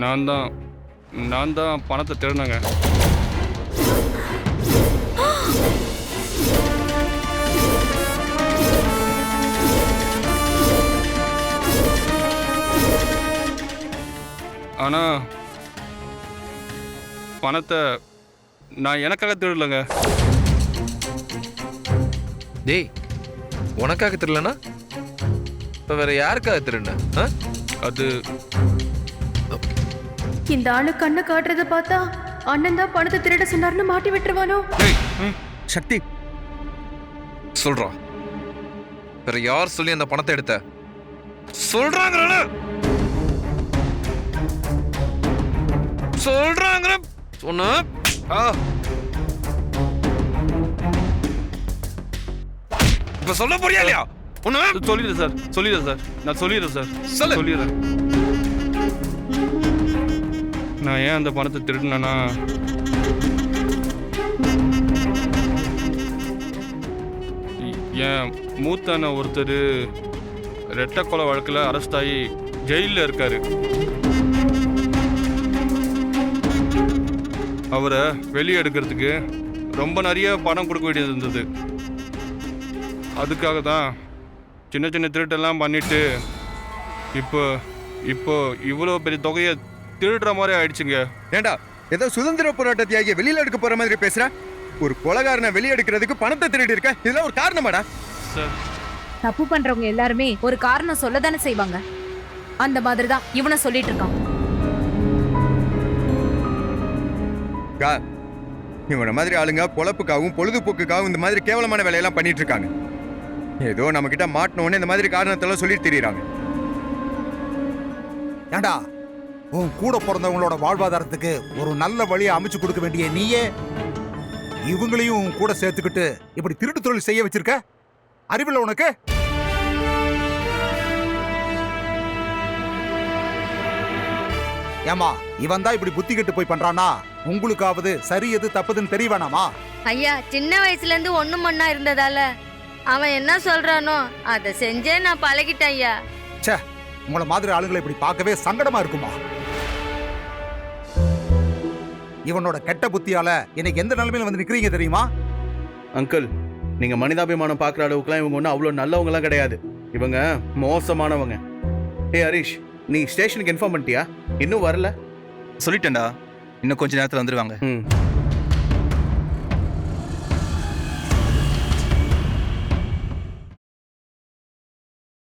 நான் தான் நான் தான் பணத்தை திருடினேங்க ஆனா பணத்தை நான் எனக்காக திருடலைங்க டேய் உனக்காக திருடலனா இப்போ வேற யாருக்காக திருடின அது இந்த ஆளு கண்ணை காட்டுறத பார்த்தா அண்ணன் தான் பணத்தை திருட சொன்னார்னு மாட்டி விட்டுருவானோ? சக்தி. சொல்றா. வேற யார் சொல்லி அந்த பணத்தை எடுத்த? சொல்றாங்க சொன்ன ஆ. இப்ப சொல்ல போறியா இல்லையா? ஒண்ணு. சொல்லிடுறேன் சார் சொல்லிடுறேன் சார். நான் சொல்லிடுறேன் சார். சொல்லு. சொல்லிடுறேன். நான் ஏன் அந்த பணத்தை திருடினேன்னா? என் மூத்த அண்ணன் ஒருத்தர் ரெட்டை கொலை வழக்கில் அரெஸ்ட் ஆகி ஜெயிலில் இருக்காரு. அவரை வெளியே எடுக்கிறதுக்கு ரொம்ப நிறைய பணம் கொடுக்க வேண்டியது இருந்தது. அதுக்காக தான் சின்ன சின்ன திருட்டெல்லாம் பண்ணிவிட்டு இப்போ இப்போ இவ்வளோ பெரிய தொகையை திருடுற மாதிரி ஆயிடுச்சுங்க. ஏண்டா ஏதோ சுதந்திர போராட்ட தியாகிய வெளியில எடுக்க போற மாதிரி பேசுற? ஒரு கொலகாரனை வெளிய எடுக்கிறதுக்கு பணத்தை திருடி இருக்க? இதெல்லாம் ஒரு காரணமாடா. சார். தப்பு பண்றவங்க எல்லாருமே ஒரு காரணம் சொல்லதானே செய்வாங்க. அந்த மாதிரி தான் இவனை சொல்லிட்டு இருக்கான் கா இவன மாதிரி ஆளுங்க பொழப்புக்காகவும் பொழுதுபோக்குக்காகவும் இந்த மாதிரி கேவலமான வேலையெல்லாம் பண்ணிட்டு இருக்காங்க ஏதோ நம்ம கிட்ட மாட்டின உடனே இந்த மாதிரி காரணத்தெல்லாம் சொல்லிட்டு திரியுறாங்க. ஏண்டா உன் கூட பிறந்தவங்களோட வாழ்வாதாரத்துக்கு ஒரு நல்ல வழியை அமைச்சு கொடுக்க வேண்டிய நீயே இவங்களையும் உன் கூட சேர்த்துக்கிட்டு இப்படி திருட்டு தொழில் செய்ய வச்சிருக்க? அறிவில்ல உனக்கு? ஏமா இவன் தான் இப்படி புத்தி கெட்டு போய் பண்றானா உங்களுக்காவது சரி எது தப்புதுன்னு தெரிய வேணாமா? ஐயா சின்ன வயசுல இருந்து ஒண்ணு மண்ணா இருந்ததால அவன் என்ன சொல்றானோ அதை செஞ்சே நான் பழகிட்டேன் ஐயா. ச்சே உங்கள மாதிரி ஆளுங்களை இப்படி பார்க்கவே சங்கடமா இருக்குமா? இவனோட கெட்ட புத்தியால இன்னைக்கு எந்த நிலைமையில வந்து நிக்கிறீங்க தெரியுமா? அங்கிள் நீங்க மனிதாபிமானம் பார்க்குற அளவுக்குலாம் இவங்க ஒன்றும் அவ்வளோ நல்லவங்கலாம் கிடையாது. இவங்க மோசமானவங்க. ஏய் ஹரிஷ் நீ ஸ்டேஷனுக்கு இன்ஃபார்ம் பண்ணிட்டியா? இன்னும் வரல. சொல்லிட்டேன்டா. இன்னும் கொஞ்ச நேரத்தில் வந்துடுவாங்க ம்.